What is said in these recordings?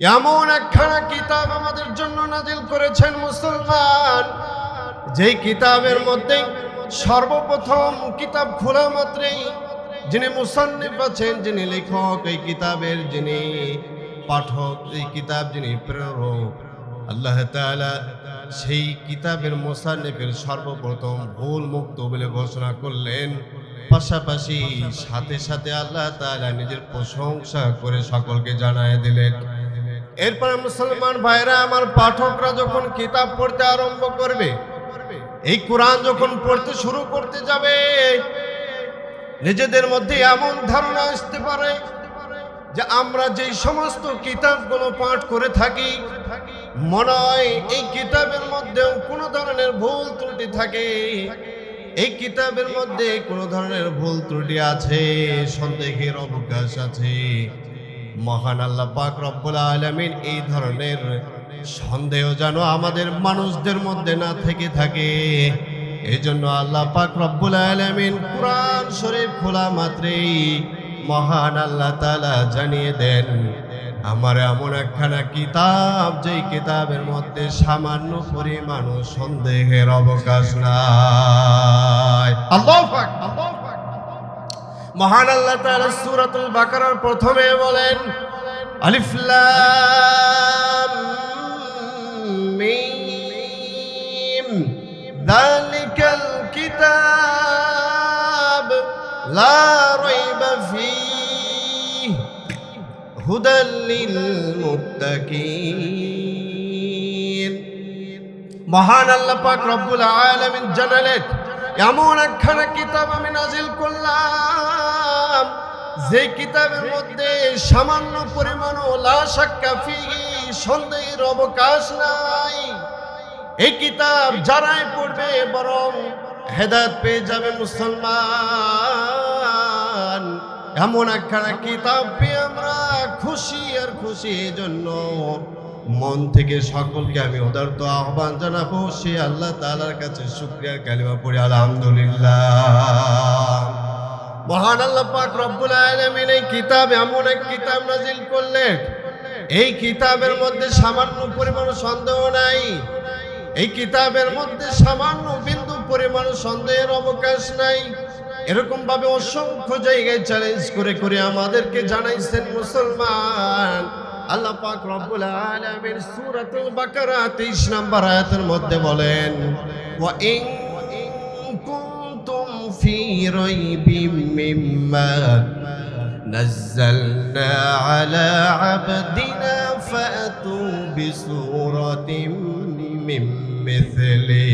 এমন একখানা কিতাব আমাদের জন্য নাজিল করেছেন মুসলমান। যেই কিতাবের মধ্যে সর্বপ্রথম কিতাব খোলা মাত্রেই যিনি মুসান্নিফ আছেন, যিনি লেখক, এই কিতাবের যিনি পাঠক, এই কিতাব যিনি প্রেরক, আল্লাহ তাআলা সেই কিতাবের মোসান্নিফের সর্বপ্রথম ভুল মুক্ত বলে ঘোষণা করলেন। পাশাপাশি সাথে সাথে আল্লাহ তাআলা নিজের প্রশংসা করে সকলকে জানায় দিলেন। এরপরে মুসলমান ভাইরা আমার পাঠকরা যখন কিতাব পড়তে আরম্ভ করবে, এই কোরআন যখন পড়তে শুরু করতে যাবে, নিজেদের মধ্যে এমন ধারণা আসতে পারে যে আমরা যেই সমস্ত কিতাবগুলো পাঠ করে থাকি, মনে হয় এই কিতাবের মধ্যেও কোনো ধরনের ভুল ত্রুটি থাকে। এই কিতাবের মধ্যে কোনো ধরনের ভুল ত্রুটি আছে, সন্দেহের অবকাশ আছে। মহান আল্লাহ পাক রব্বুল আলামিন এই ধরনের সন্দেহ যেন আমাদের মানুষদের মধ্যে না থেকে থাকে। এই জন্য আল্লাহ পাক রব্বুল আলামিন কোরআন শরীফ খোলা মাত্রেই মহান আল্লাহ তাআলা জানিয়ে দেন, আমার এমন একখানা কিতাব, যেই কিতাবের মধ্যে সামান্য পরিমাণ সন্দেহের অবকাশ নাই। আল্লাহ আল্লাহ মহান আল্লাহ তাআলা সূরাতুল বাকারার প্রথমে বলেন, আলিফ লাম মিম, যালিকাল কিতাব লা রাইবা ফীহ, হুদাল লিল মুত্তাকিন। মহান আল্লাহ পাক রব্বুল আলামিন জানালেন এমন একখানা কিতাব আমি নাজিল করলাম যে কিতাবের মধ্যে সামান্য পরিমাণ সন্দেহের অবকাশ নাই। এই কিতাব যারাই পড়বে বরং হেদায়ত পেয়ে যাবে মুসলমান। এমন একখানা কিতাব পেয়ে আমরা খুশি আর খুশি জন্য মন থেকে সকলকে আমি উদারত আহ্বান জানাব। সে আল্লাহ তালার কাছে শুক্রিয়ার কালিমা পড়ি, আলহামদুলিল্লাহ। মহান আল্লাহ পাক রব্বুল আলামিন এই কিতাব এমন এক কিতাব নাজিল করলেন। এই কিতাবের মধ্যে সামান্য পরিমাণ সন্দেহ নাই। এই কিতাবের মধ্যে সামান্য বিন্দু পরিমাণ সন্দেহের অবকাশ নাই। এরকম ভাবে অসংখ্য জায়গায় চ্যালেঞ্জ করে করে আমাদেরকে জানাইছেন মুসলমান। আল্লাহ পাক রব্বুল আলামিন সূরাতুল বাকারা 23 নম্বর আয়াতের মধ্যে বলেন, ওয়া ইন কুনতুম ফি রাইবিম মিম্মা নাযালনা আলা আবদিনা ফাতু বিসূরাতিম মিন মিছলি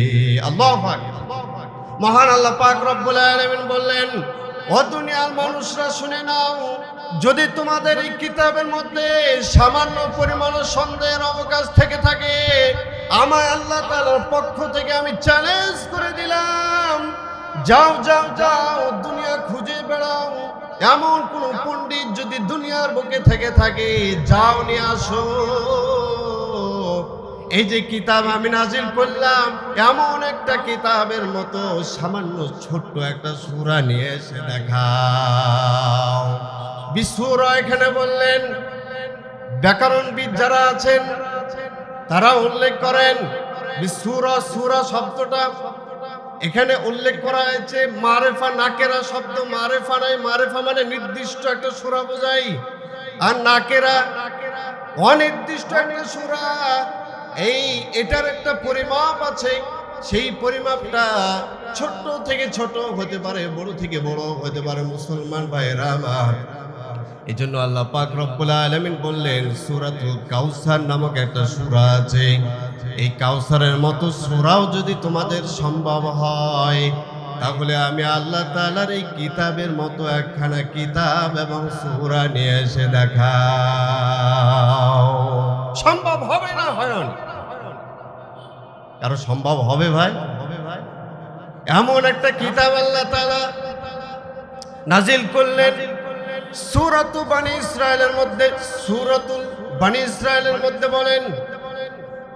আল্লাহু আকবার। মহান আল্লাহ পাক রব্বুল আলামিন বললেন, ও দুনিয়ার মানুষরা শুনে নাও যদি তোমাদের এই কিতাবের মধ্যে সামান্য পরিমাণ সন্দেহের অবকাশ থেকে থাকে আমার আল্লাহ তাআলার পক্ষ থেকে আমি চ্যালেঞ্জ করে দিলাম। যাও যাও যাও, দুনিয়া খুঁজে বেড়াও। এমন কোন পণ্ডিত যদি দুনিয়ার বুকে থেকে থাকে, যাও, নিয়ে আসো। এই যে কিতাব আমি নাজিল করলাম, এমন একটা কিতাবের মতো সামান্য ছোট্ট একটা সূরা নিয়ে এসে দেখাও। বিশ্বরা এখানে বললেন, ব্যাকরণবিদ যারা আছেন, তারা উল্লেখ করেন বিশ্বরা সুরা শব্দটা এখানে উল্লেখ করা হয়েছে, মারেফা নাকেরা শব্দ, মারেফা নাই, মারেফা মানে নির্দিষ্ট একটা সুরা বোঝাই, আর নাকেরা অনির্দিষ্ট একটা সুরা। এই, এটার একটা পরিমাপ আছে, সেই পরিমাপটা ছোট থেকে ছোট হতে পারে, বড় থেকে বড় হতে পারে, মুসলমান ভাইয়েরা আমার। এই জন্য আল্লাহ পাক রব্বুল আলামিন বললেন সূরাতুল কাউসার নামক একটা সূরা আছে। এই কাউসারের মতো সূরাও যদি তোমাদের সম্ভব হয় তাহলে আমি আল্লাহ তাআলার এই কিতাবের মতো একখানা কিতাব এবং সূরা নিয়ে এসে দেখাও। সম্ভব হবে না হয়ন কারও সম্ভব হবে ভাই? এমন একটা কিতাব আল্লাহ তাআলা নাজিল করলেন। সুরত বাণী ইসরায়েলের মধ্যে, সুরতুল বাণী ইসরায়েলের মধ্যে বলেন,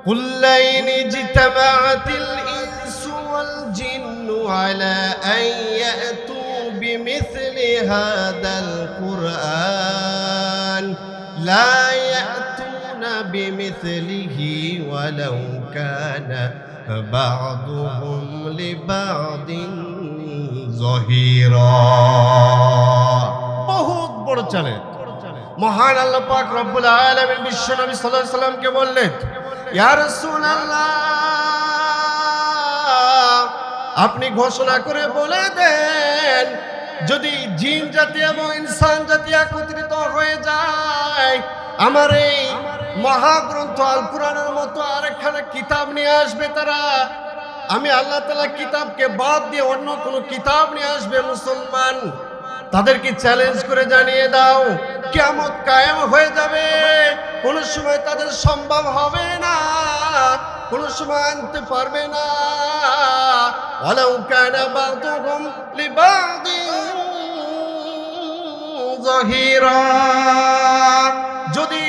কুল্লাইনি জিতাবাতিল ইনসু ওয়াল জিন্নু আলা আন ইয়াতু বিমিসলি হাদাল কুরআন। লা ইয়াতুনা বিমিসলিহি ওয়ালাউ কানা বা'দুহুম লিবা'দিন যহিরা। চ্যালেঞ্জ মহান আল্লাহ পাক রব্বুল আলামিন বিশ্ব নবী সাল্লাল্লাহু আলাইহি সাল্লামকে বললেন ইয়া রাসূলুল্লাহ আপনি ঘোষণা করে বলে দেন যদি জিন জাতি এবং ইনসান জাতি একত্রিত হয়ে যায় আমার এই মহাগ্রন্থ আল কোরআনের মতো আরেকখানা কিতাব নিয়ে আসবে তারা। আমি আল্লাহ তালা কিতাবকে বাদ দিয়ে অন্য কোনো কিতাব নিয়ে আসবে মুসলমান। তাদেরকে চ্যালেঞ্জ করে জানিয়ে দাও কেমন কায়েম হয়ে যাবে। কোনো সময় তাদের সম্ভব হবে না, কোনো সময় আনতে পারবে না। যদি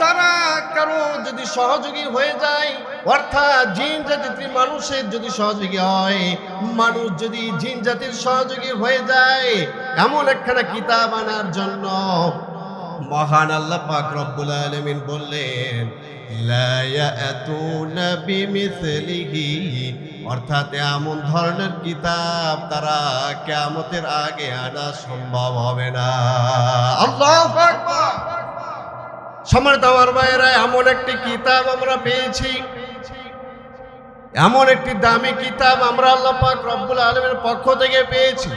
তারা কারও যদি সহযোগী হয়ে যায় অর্থাৎ জিন জাতির মানুষের যদি সহযোগী হয়, মানুষ যদি জিন জাতির সহযোগী হয়ে যায়, এমন একখানা কিতাব আনার জন্য মহান আল্লাহ পাক রব্বুল আলামিন বললেন অর্থাৎ এমন ধরনের কিতাব তারা কিয়ামতের আগে আনা সম্ভব হবে না। আল্লাহু সম্মানিত আমার এমন একটি কিতাব আমরা পেয়েছি। এমন একটি দামি কিতাব আমরা আল্লাহ পাক রব্বুল আলমের পক্ষ থেকে পেয়েছি।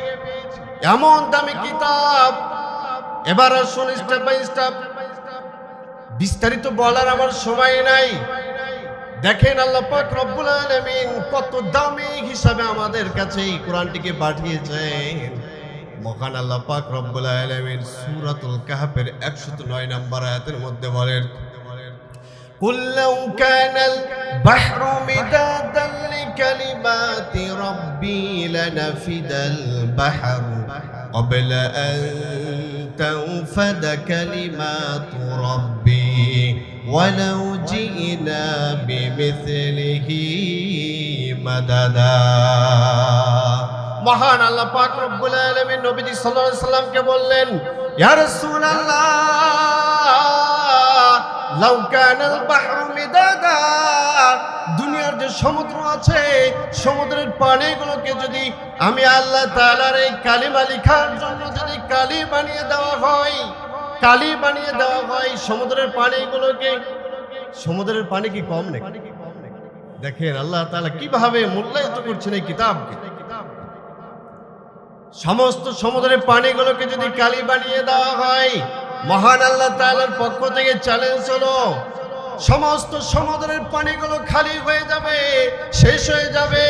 এমন দামি কিতাব। এবার আসুন স্টেপ বাই স্টেপ বিস্তারিত বলার আমার সময় নাই। দেখেন আল্লাহ পাক রব্বুল আলামিন কত দামি হিসাবে আমাদের কাছে এই কোরআনটিকে পাঠিয়েছেন। মহান আল্লাহ পাক রব্বুল আলামিন সূরাতুল কাহফের 109 নম্বর আয়াতের মধ্যে বলেন قل لو كان البحر مدادا لكلمات ربي لنفد البحر قبل أن تنفد كلمات ربي ولو جئنا بمثله مددا মহান আল্লাহ পাক রব্বুল আলামিন নবীজি সাল্লাল্লাহু আলাইহি সাল্লামকে বললেন ইয়া রাসূলুল্লাহ দুনিয়ার যে সমুদ্র আছে, সমুদ্রের পানিগুলোকে যদি আমি আল্লাহ তাআলার এই কালিমা লেখার জন্য যদি কালি বানিয়ে দেওয়া হয়, কালি বানিয়ে দেওয়া হয় সমুদ্রের পানিগুলোকে, সমুদ্রের পানি কি কম নাকি? দেখেন আল্লাহ তাআলা কীভাবে মূল্যায়িত করছেন এই কিতাবকে। সমস্ত সমুদ্রের পানিগুলোকে যদি কালি বানিয়ে দেওয়া হয় মহান আল্লাহ তাআলার পক্ষ থেকে চ্যালেঞ্জ হলো সমস্ত সমুদ্রের পানিগুলো খালি হয়ে যাবে শেষ হয়ে যাবে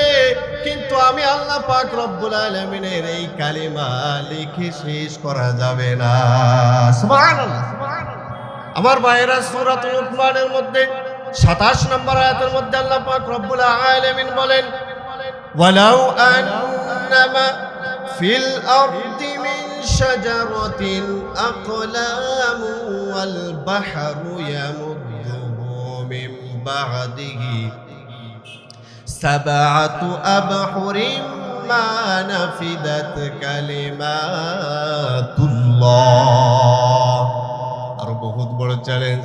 কিন্তু আমি আল্লাহ পাক রব্বুল আলামিনের এই কালিমা লিখে শেষ করা যাবে না সুবহানাল্লাহ আমার ভাইয়েরা সূরাতুল লুকমানের মধ্যে 27 নম্বর আয়াতের মধ্যে আল্লাহ পাক রব্বুল আলামিন বলেন ওয়ালাউ আন্নামা في الأرض من شجرة أقلام والبحر يمده من بعده سبعة أبحر ما نفدت كلمات الله আর বহুত বড় চ্যালেঞ্জ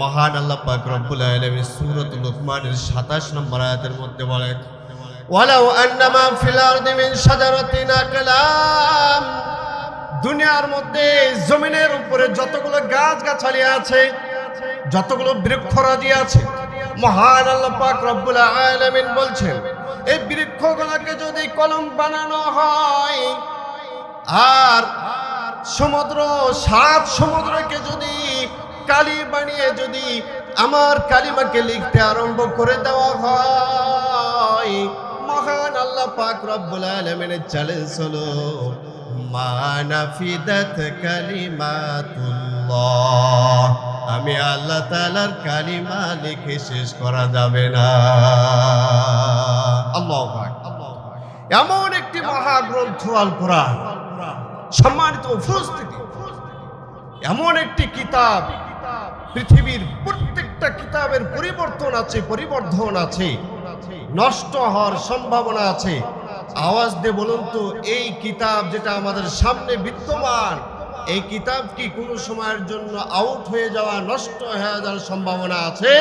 মহান আল্লাহ পাক রব্বুল আলামিন সূরাতুল লুকমানের 27 নম্বর আয়াতের মধ্যে বলেন ওয়ালাউ আন্নামা ফিল আরদি মিন শাজারাতিন আকলাম দুনিয়ার মধ্যে জমিনের উপরে যতগুলো গাছ গাছালি আছে, যতগুলো বৃক্ষরাজি আছে, মহান আল্লাহ পাক রব্বুল বলছেন, এই বৃক্ষগুলোকে যদি কলম বানানো হয়, আর সমুদ্র, সাত সমুদ্রকে যদি কালি বানিয়ে যদি আমার কালিমাকে লিখতে আরম্ভ করে দেওয়া হয়, মহান আল্লাহ পাক রব্বুল চ্যালেঞ্জ হলো মানাফিদাত কালিমাতুল্লাহ। আমি আল্লাহ তাআলার কালিমা লিখে শেষ করা যাবে না। আল্লাহু এমন একটি মহাগ্রন্থ আল কোরআন সম্মানিত উপস্থিতি। এমন একটি কিতাব। পৃথিবীর প্রত্যেকটা কিতাবের পরিবর্তন আছে, পরিবর্ধন আছে। নষ্ট হওয়ার সম্ভাবনা আছে। আওয়াজ দিয়ে বলুন তো, এই কিতাব যেটা আমাদের সামনে বিদ্যমান, এই কিতাব কি কোনো সময়ের জন্য আউট হয়ে যাওয়া, নষ্ট হয়ে যাওয়ার সম্ভাবনা আছে?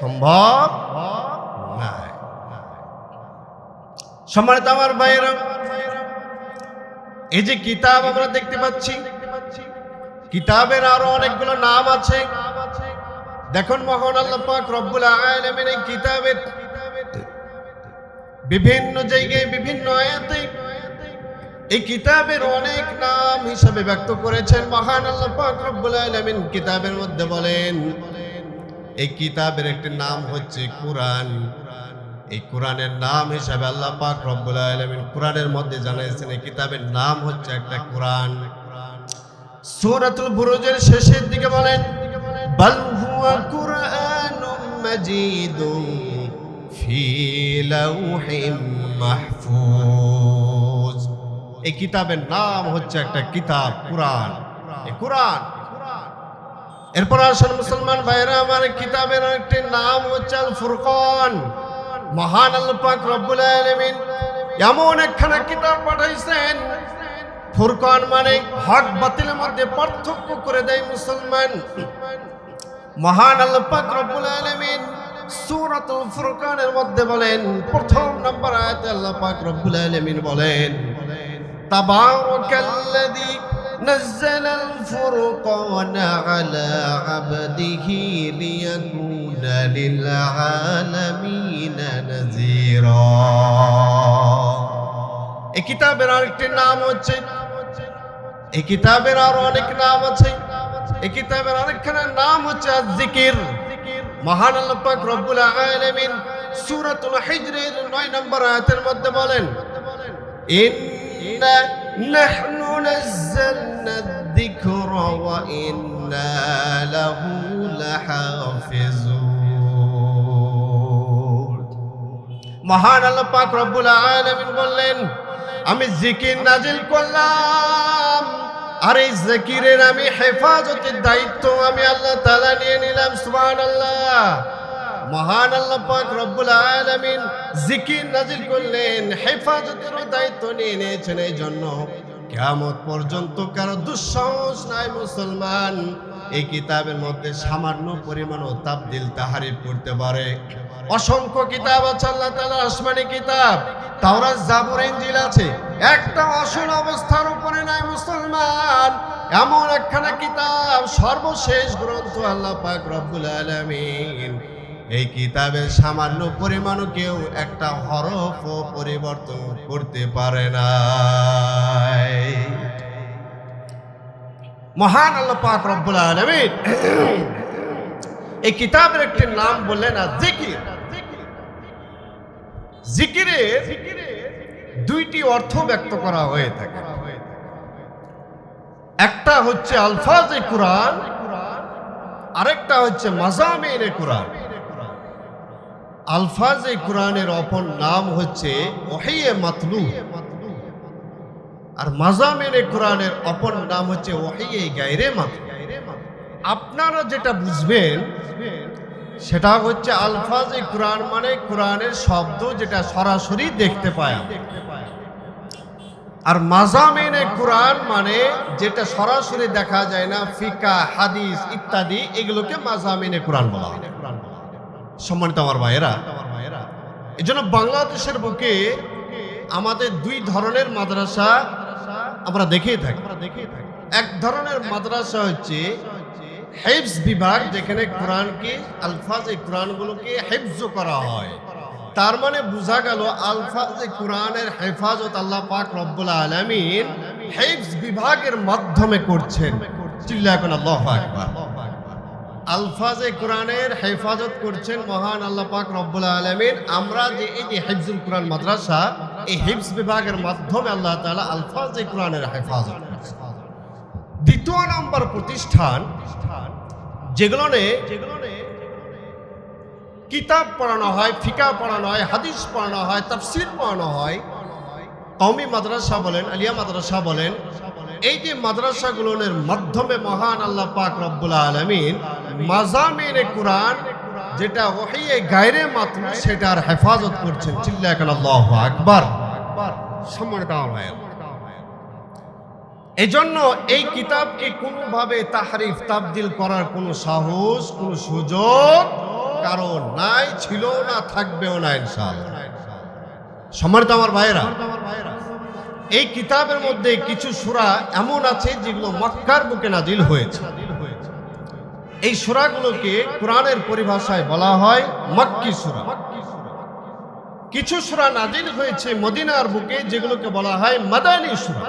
সম্ভব সম্মানিত আমার ভাইয়েরা, এই যে কিতাব আমরা দেখতে পাচ্ছি, কিতাবের আরও অনেকগুলো নাম আছে। দেখুন মহান আল্লাহ পাক রব্বুল আলামিন এই কিতাবের বিভিন্ন জায়গায়, বিভিন্ন আয়াতে এই কিতাবের অনেক নাম হিসাবে ব্যক্ত করেছেন। মহান আল্লাহ পাক রব্বুল আলামিন কিতাবের মধ্যে বলেন, এই কিতাবের একটি নাম হচ্ছে কোরআন। এই কোরআনের নাম হিসাবে আল্লাহ পাক রব্বুল আলামিন কোরআনের মধ্যে জানাইছেন এই কিতাবের নাম হচ্ছে একটা কোরআন। সূরাতুল বুরুজের শেষের দিকে বলেন, বাল হুয়া কুরআনুম মাহফুজ। এই কিতাবের নাম হচ্ছে একটা কিতাব, কোরআন। কোরআন। এরপর আসেন মুসলমান ভাইরা আমার কিতাবের একটি নাম হচ্ছে আল ফুরকান মহান আল্লাহ পাক রব্বুল আলামিন এমন একখানা কিতাব পাঠাইছেন। ফুরকান মানে হক বাতিলের মধ্যে পার্থক্য করে দেয় মুসলমান। মহান আল্লাহ পাক রব্বুল আলামিন সূরাতুল ফুরকানের মধ্যে বলেন প্রথম নম্বর আয়াতে আল্লাহ পাক রব্বুল আলামিন বলেন তাবারাকাল্লাযী نزل الفرقان على عبده ليكون للعالمين نذيرا এই কিতাবের আরেকটি নাম হচ্ছে এই কিতাবের আরো অনেক নাম আছে এই কিতাবের আরেকখানা নাম হচ্ছে জিকির মহান আল্লাহ পাক রব্বুল আলামিন সূরাতুল হিজরের 9 নম্বর আয়াতের মধ্যে বলেন, ইন্না নাহনু নাযালনা যিকরা ওয়া ইন্না লাহু লাহাফিজুন। মহান আল্লাহ রব্বুল আলামিন বললেন, আমি জিকির নাজিল করলাম আর এই জিকিরের আমি হেফাজতের দায়িত্ব আমি আল্লাহ তালা নিয়ে নিলাম সুমান সুবহানাল্লাহ। মহান আল্লাহ পাক রব্বুল আলামিন জিকির নাজিল করলেন, হেফাজতেরও দায়িত্ব নিয়ে নিয়েছেন। এই জন্য কেয়ামত পর্যন্ত কারও দুঃসাহস নাই মুসলমান। এই কিতাবের মধ্যে সামান্য পরিমাণ পরিমাণও তাবদিল তাহারিফ করতে পারে। অসংখ্য কিতাব আছে, আল্লাহ তাআলা আসমানি কিতাব, তাওরাত জাবুর ইনজিল আছে। একটা অসল অবস্থার উপরে নাই মুসলমান। এমন একখানা কিতাব, সর্বশেষ গ্রন্থ আল্লাহ পাক রব্বুল আলামিন। এই কিতাবের সামান্য পরিমাণও কেউ একটা হরফ পরিবর্তন করতে পারে না মহান আল্লাহ রব্বুল আলামিন। এই কিতাবের একটি নাম বললেন আর জিকির। জিকিরের দুইটি অর্থ ব্যক্ত করা হয়ে থাকে। একটা হচ্ছে আলফাজে কোরআন, আরেকটা হচ্ছে মাজামিনে কোরআন। আলফাজে কোরআনের অপর নাম হচ্ছে ওহিয়ে মাতলু আর মাজামিনে কোরআনের অপর নাম হচ্ছে ওহিয়ে গায়রে মাতলু আপনারা যেটা বুঝবেন, সেটা হচ্ছে আলফাজে কোরআন মানে কোরআনের শব্দ যেটা সরাসরি দেখতে পায়। আর মাজামিনে কোরআন মানে যেটা সরাসরি দেখা যায় না, ফিকা, হাদিস ইত্যাদি, এগুলোকে মাজামিনে কোরআন বলা হয় সম্মানিত আমার ভাইয়েরা এই জন্য বাংলাদেশের বুকে আমাদের দুই ধরনের মাদ্রাসা আমরা দেখেই থাকি। এক ধরনের মাদ্রাসা হচ্ছে হেফজ বিভাগ যেখানে কোরআনকে আলফাজ এই কোরআনগুলোকে হেফজ করা হয়। তার মানে বোঝা গেল আলফাজ কোরআনের হেফাজত আল্লাহ পাক রব্বুল আলামিন হেফজ বিভাগের মাধ্যমে করছেন। চিল্লা এখন আল্লাহ আকবার। আলফাজে কোরআনের হেফাজত করছেন মহান আল্লাহ পাক রব্বুল আলামিন। আমরা যে এই যে হেফজুল কোরআন মাদ্রাসা, এই হেফজ বিভাগের মাধ্যমে আল্লাহ তাআলা আলফাজে কোরআনের হেফাজত দ্বিতীয় নম্বর প্রতিষ্ঠান যেগুলো কিতাব পড়ানো হয়, ফিকা পড়ানো হয়, হাদিস পড়ানো হয়, তাফসির পড়ানো হয়, কওমি মাদ্রাসা বলেন, আলিয়া মাদ্রাসা বলেন এই যে মাদ্রাসাগুলোর মাধ্যমে মহান আল্লাহ পাক রব্বুল আলমিন মাজামিনে কোরআন যেটা ওহিয়ে গায়রে মাত্র সেটার হেফাজত করছেন চিল্লা এখন আল্লাহ আকবার আমার ভাইয়েরা। এজন্য এই কিতাবকে কোনোভাবে তাহারিফ, তাবদিল করার কোনো সাহস, কোনো সুযোগ কারণ নাই ছিল না, থাকবেও না, ইনশাআল্লাহ সম্মানিত আমার ভাইয়েরা এই কিতাবের মধ্যে কিছু সুরা এমন আছে যেগুলো মক্কার বুকে নাজিল হয়েছে। এই সূরাগুলোকে কোরআনের পরিভাষায় বলা হয় মক্কি সূরা। কিছু সূরা নাজিল হয়েছে মদিনার বুকে যেগুলোকে বলা হয় মাদানী সূরা।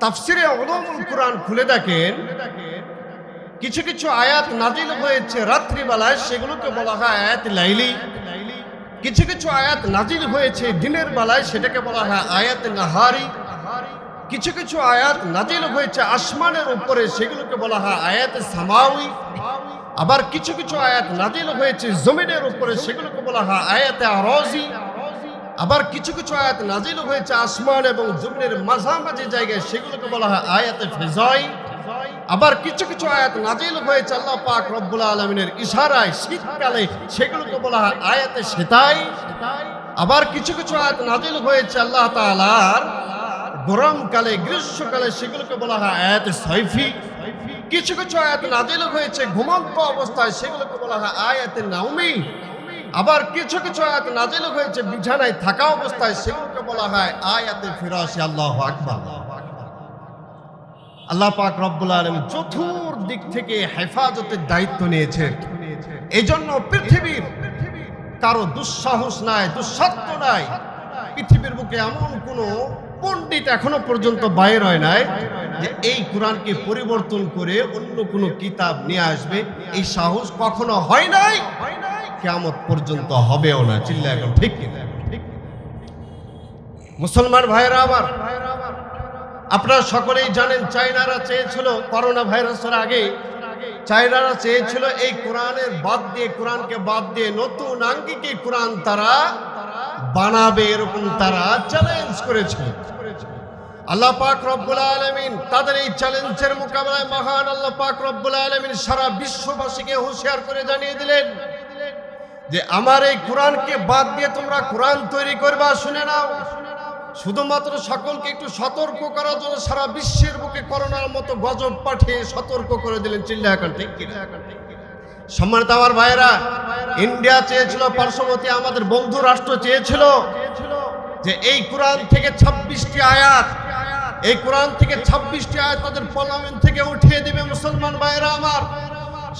তাফসিরে উলুমুল কোরআন খুলে দেখেন, কিছু কিছু আয়াত নাজিল হয়েছে রাত্রিবেলায়, সেগুলোকে বলা হয় আয়াত লাইলি। কিছু কিছু আয়াত নাজিল হয়েছে, দিনের বেলায় সেটাকে বলা হয় আয়াত নাহারি। কিছু কিছু আয়াত নাজিল হয়েছে আসমানের উপরে, সেগুলোকে বলা হয় আয়াত সামাউই। আবার কিছু কিছু আয়াত নাজিল হয়েছে জমিনের উপরে, সেগুলোকে বলা হয় আয়াতে আরজি। আবার কিছু কিছু আয়াত নাজিল হয়েছে আসমান এবং জমিনের মাঝামাঝি জায়গায়, সেগুলোকে বলা হয় আয়াতে ফেজাই। আবার কিছু কিছু আয়াত নাজিল হয়েছে, আল্লাহ পাক রব্বুল আলমিনের ইশারায়, শীতকালে সেগুলোকে বলা হয় আয়াতে সেতাই। আবার কিছু কিছু আয়াত নাজিল হয়েছে, আল্লাহ তাআলার গরমকালে, গ্রীষ্মকালে সেগুলোকে বলা হয় আয়াতে সৈফি। কিছু কিছু আয়াত নাজিল হয়েছে, ঘুমন্ত অবস্থায় সেগুলোকে বলা হয় আয়াতে নাউমি আবার কিছু কিছু আয়াত নাজিল হয়েছে, বিছানায় থাকা অবস্থায় সেগুলোকে বলা হয় আয়াতে ফিরাসি আল্লাহ আকবার। আল্লাহ পাক রব্বুল আলম চতুর দিক থেকে হেফাজতের দায়িত্ব নিয়েছে এই জন্য পৃথিবীর কারও দুঃসাহস নাই, দুঃসাধ্য নাই। পৃথিবীর বুকে এমন কোনো পণ্ডিত এখনও পর্যন্ত বাইর হয় নাই যে এই কোরআনকে পরিবর্তন করে অন্য কোনো কিতাব নিয়ে আসবে। এই সাহস কখনো হয় নাই কেমন পর্যন্ত হবেও না। চিল্লা এখন ঠিক মুসলমান ভাইরা আবার আপনারা সকলেই জানেন চাইনারা চেয়েছিল করোনা ভাইরাসের আগে। চাইনারা চেয়েছিল এই কোরআনের বাদ দিয়ে, কোরআনকে বাদ দিয়ে নতুন আঙ্গিকে কোরআন তারা বানাবে এরকম তারা চ্যালেঞ্জ করেছিল। আল্লাহ পাক রব্বুল আলমিন তাদের এই চ্যালেঞ্জের মোকাবেলায় মহান আল্লাহ পাক রব্বুল আলমিন সারা বিশ্ববাসীকে হুঁশিয়ার করে জানিয়ে দিলেন যে, আমার এই কোরআনকে বাদ দিয়ে তোমরা কোরআন তৈরি করবা, শুনে নাও। শুধুমাত্র সকলকে একটু সতর্ক করার জন্য সারা বিশ্বের বুকে করোনার মতো গজব পাঠিয়ে সতর্ক করে দিলেন চিল্লা এখন সম্মানিত আমার ভাইয়েরা, ইন্ডিয়া চেয়েছিল, পার্শ্ববর্তী আমাদের বন্ধু রাষ্ট্র চেয়েছিল যে এই কোরআন থেকে ছাব্বিশটি আয়াত, এই কোরআন থেকে ছাব্বিশটি আয়াত তাদের পার্লামেন্ট থেকে উঠিয়ে দিবে মুসলমান ভাইয়েরা আমার।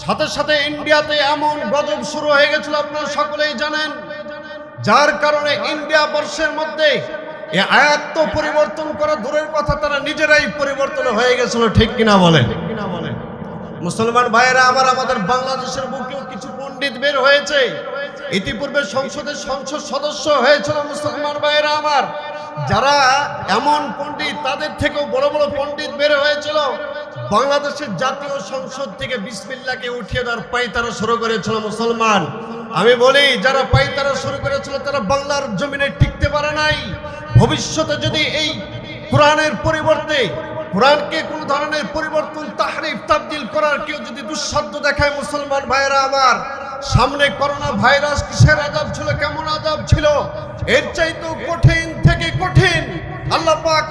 সাথে সাথে ইন্ডিয়াতে এমন গজব শুরু হয়ে গেছিল, আপনারা সকলেই জানেন। যার কারণে ইন্ডিয়া বর্ষের মধ্যে এই আয়াত তো পরিবর্তন করা দূরের কথা তারা নিজেরাই পরিবর্তন হয়ে গেছিল ঠিক কিনা বলেন? মুসলমান ভাইয়েরা আবার আমাদের বাংলাদেশের বুকেও কিছু পণ্ডিত বের হয়েছে। ইতিপূর্বে সংসদের সংসদ সদস্য হয়েছিল মুসলমান ভাইয়েরা আমার। যারা এমন পণ্ডিত তাদের থেকেও বড় বড় পণ্ডিত বের হয়েছিল। বাংলাদেশের জাতীয় সংসদ থেকে বিসমিল্লাকে উঠিয়ে দেওয়ার পাইতারা শুরু করেছিল মুসলমান। আমি বলি যারা পাইতারা শুরু করেছিল তারা বাংলার জমিনে টিকতে পারে নাই। ভবিষ্যতে যদি এই কোরআনের পরিবর্তে, কোরআনকে কোন ধরনের পরিবর্তন, তাহরিফ, তাবদিল করার কেউ যদি দুঃসাধ্য দেখায়, মুসলমান ভাইয়েরা আমার, সামনে করোনা ভাইরাস কিসের আজাব ছিল, কেমন আজাব ছিল? এর চাইতেও কঠিন থেকে কঠিন। আল্লাহ পাক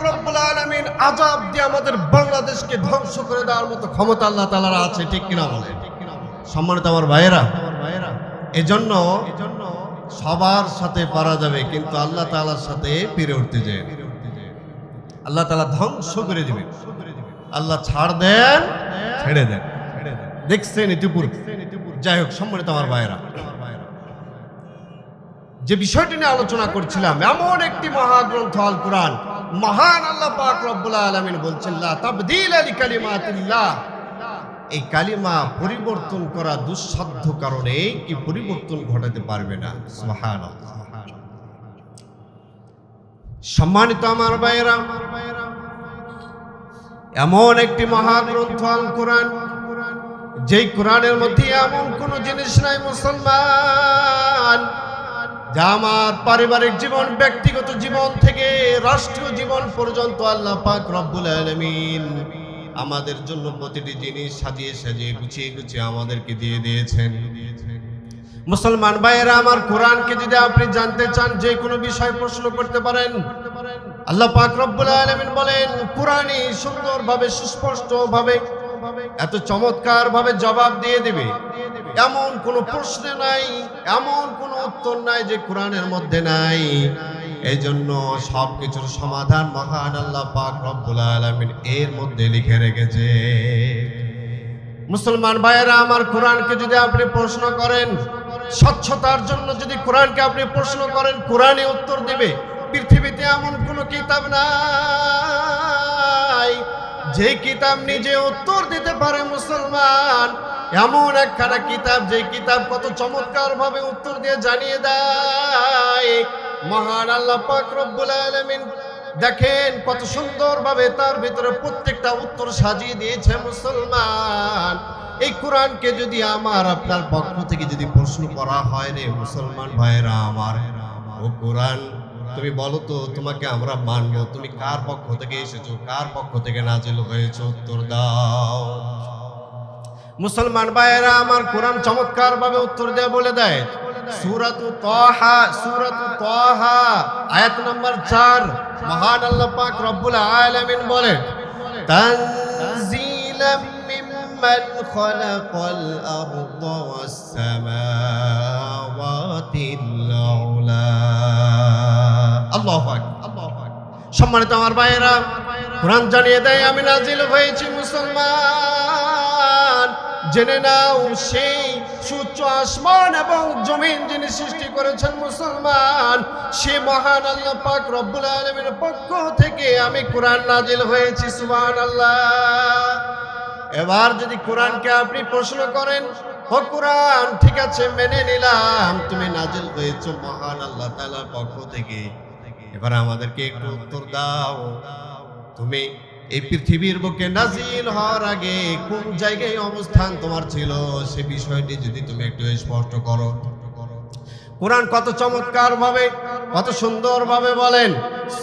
আলামিন আজাব দিয়ে আমাদের বাংলাদেশকে ধ্বংস করে দেওয়ার মতো ক্ষমতা আল্লাহ তাআলার আছে, ঠিক কিনা বলে সম্মানিত আমার ভাইয়েরা, এজন্য সবার সাথে পারা যাবে, কিন্তু আল্লাহ তাআলার সাথে পেরে উঠতে যায়। আল্লাহ তাআলা ধ্বংস করে দিবেন। আল্লাহ ছাড় দেন, ছেড়ে দেন। দেখছেন ইতিপূর্বে? যাই হোক, সম্মানিত আমার ভাইয়েরা, যে বিষয়টি নিয়ে আলোচনা করছিলাম, এমন একটি মহাগ্রন্থ আল কোরআন, মহান আল্লাহ পাক রব্বুল আলামিন বলছেন তাবদীল আলি কালিমাতিল্লাহ এই কালিমা পরিবর্তন করা দুঃসাধ্য কারণে কি পরিবর্তন ঘটাতে পারবে না? সম্মানিত আমার ভাইয়েরা, এমন একটি মহাগ্রন্থ আল কোরআন, যেই কোরআনের মধ্যে এমন কোন জিনিস নাই মুসলমান, যা আমার পারিবারিক জীবন, ব্যক্তিগত জীবন থেকে রাষ্ট্রীয় জীবন পর্যন্ত আল্লাহ পাক রব্বুল আলামিন আমাদের জন্য প্রতিটি জিনিস সাজিয়ে সাজিয়ে গুছিয়ে গুছিয়ে আমাদেরকে দিয়ে দিয়েছেন। মুসলমান ভাইয়েরা, আমার কোরআনকে যদি আপনি জানতে চান, যে কোনো বিষয় প্রশ্ন করতে পারেন, আল্লাহ পাক রব্বুল আলামিন বলেন, কোরআনই সুন্দরভাবে, সুস্পষ্টভাবে, এত চমৎকারভাবে জবাব দিয়ে দিবে। এমন কোনো প্রশ্ন নাই, এমন কোনো উত্তর নাই যে কোরআনের মধ্যে নাই। এই জন্য সব কিছুর সমাধান মহান আল্লাহ পাক রব্বুল আলামিন এর মধ্যে লিখে রেখেছে। মুসলমান ভাইয়েরা, আমার কোরআনকে যদি আপনি প্রশ্ন করেন, স্বচ্ছতার জন্য যদি কোরআনকে আপনি প্রশ্ন করেন, কোরআনই উত্তর দিবে। পৃথিবীতে এমন কোনো কিতাব নাই, যে কিতাব নিজে উত্তর দিতে পারে মুসলমান। এমন একখানা কিতাব, যে কিতাব কত চমৎকার ভাবে উত্তর দিয়ে জানিয়ে দেয়। মহান আল্লাহ পাক রব্বুল আলামিন দেখেন কত সুন্দরভাবে তার ভিতরে প্রত্যেকটা উত্তর সাজিয়ে দিয়েছে মুসলমান। এই কোরআনকে যদি আমার আপনার পক্ষ থেকে যদি প্রশ্ন করা হয় রে মুসলমান ভাইরা আমার, ও কোরআন, তুমি বলো তো, তোমাকে আমরা মানবো, তুমি কার পক্ষ থেকে এসেছ, কার পক্ষ থেকে নাজিল হয়েছে উত্তর দাও। মুসলমান ভাইয়েরা আমার কোরআন চমৎকার ভাবে উত্তর দেয় বলে দেয়। সুরাতু তাহা সুরাতু তাহা, আয়াত নম্বর 4 মহান আল্লাহ পাক রব্বুল আলামিন বলেন তানজিলাম মিম্মান খালাকাল আরদা ওয়াস সামাওয়াতিল উলা আল্লাহু আকবার। সম্মানিত আমার ভাইয়েরা, কোরআন জানিয়ে দেয়, আমি নাজিল হয়েছি মুসলমান। জেনে নাও, সেই সূর্য আসমান এবং জমিন যিনি সৃষ্টি করেছেন মুসলমান, সে মহান আল্লাহ পাক রব্বুল আলমীর পক্ষ থেকে আমি কোরআন নাজিল হয়েছি সুবহান আল্লাহ এবার যদি কোরআনকে আপনি প্রশ্ন করেন, ও কোরআন, ঠিক আছে, মেনে নিলাম, তুমি নাজিল হয়েছো মহান আল্লাহ তাআলার পক্ষ থেকে। এবার আমাদেরকে একটু উত্তর দাও। তুমি এই পৃথিবীর বুকে নাজিল হওয়ার আগে কোন জায়গায় অবস্থান তোমার ছিল? সে বিষয়টি যদি তুমি একটু স্পষ্ট করো। কোরআন কত চমৎকার ভাবে কত সুন্দর ভাবে বলেন।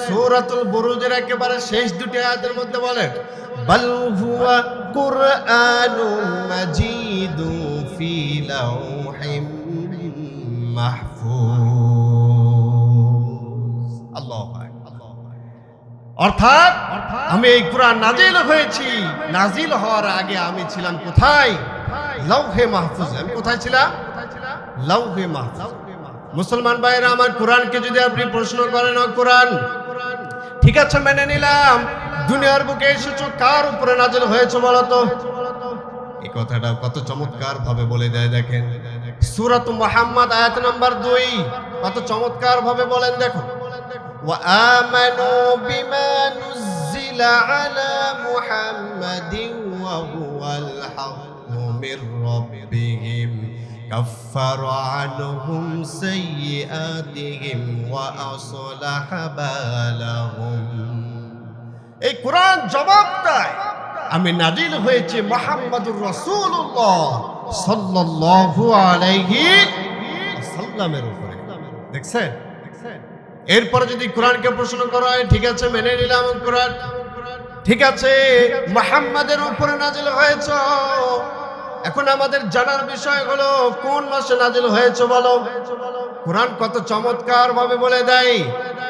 সূরাতুল বুরুজের একেবারে শেষ দুটি আয়াতের মধ্যে বলেন, বাল হুয়া কুরআনুম মাজিদু ফি লাউহিম মাহফুজ। অর্থাৎ আমি এই কোরআন নাজিল হয়েছি। নাজিল হওয়ার আগে আমি ছিলাম কোথায়? লৌহে মাহফুজ। আমি কোথায় ছিলাম? লৌহে মাহফুজ। মুসলমান ভাইরা আমার কোরআনকে যদি আপনি প্রশ্ন করেন কোরআন, ঠিক আছে, মেনে নিলাম। দুনিয়ার বুকে এসেছ, কার উপরে নাজিল হয়েছে বলো তো? এই কথাটা কত চমৎকার ভাবে বলে দেয় দেখেন। সুরাত মোহাম্মদ, আয়াত নাম্বার দুই। কত চমৎকার ভাবে বলেন দেখো। وآمنوا بما نزل على محمد وهو الحق من ربهم كفر عنهم سيئاتهم وأصلح بالهم এই কোরআন জবাব দেয় আমি নাজিল হয়েছে মোহাম্মদুর রসুল্লাহ সাল্লাল্লাহু আলাইহি সাল্লামের উপরে দেখছেন এরপরে যদি কোরআনকে প্রশ্ন করা হয়, ঠিক আছে, মেনে নিলাম কোরআন। ঠিক আছে, মোহাম্মদের উপরে নাজিল হয়েছ। এখন আমাদের জানার বিষয় হলো, কোন মাসে নাজিল হয়েছে বলো? কোরআন কত চমৎকার ভাবে বলে দেয়।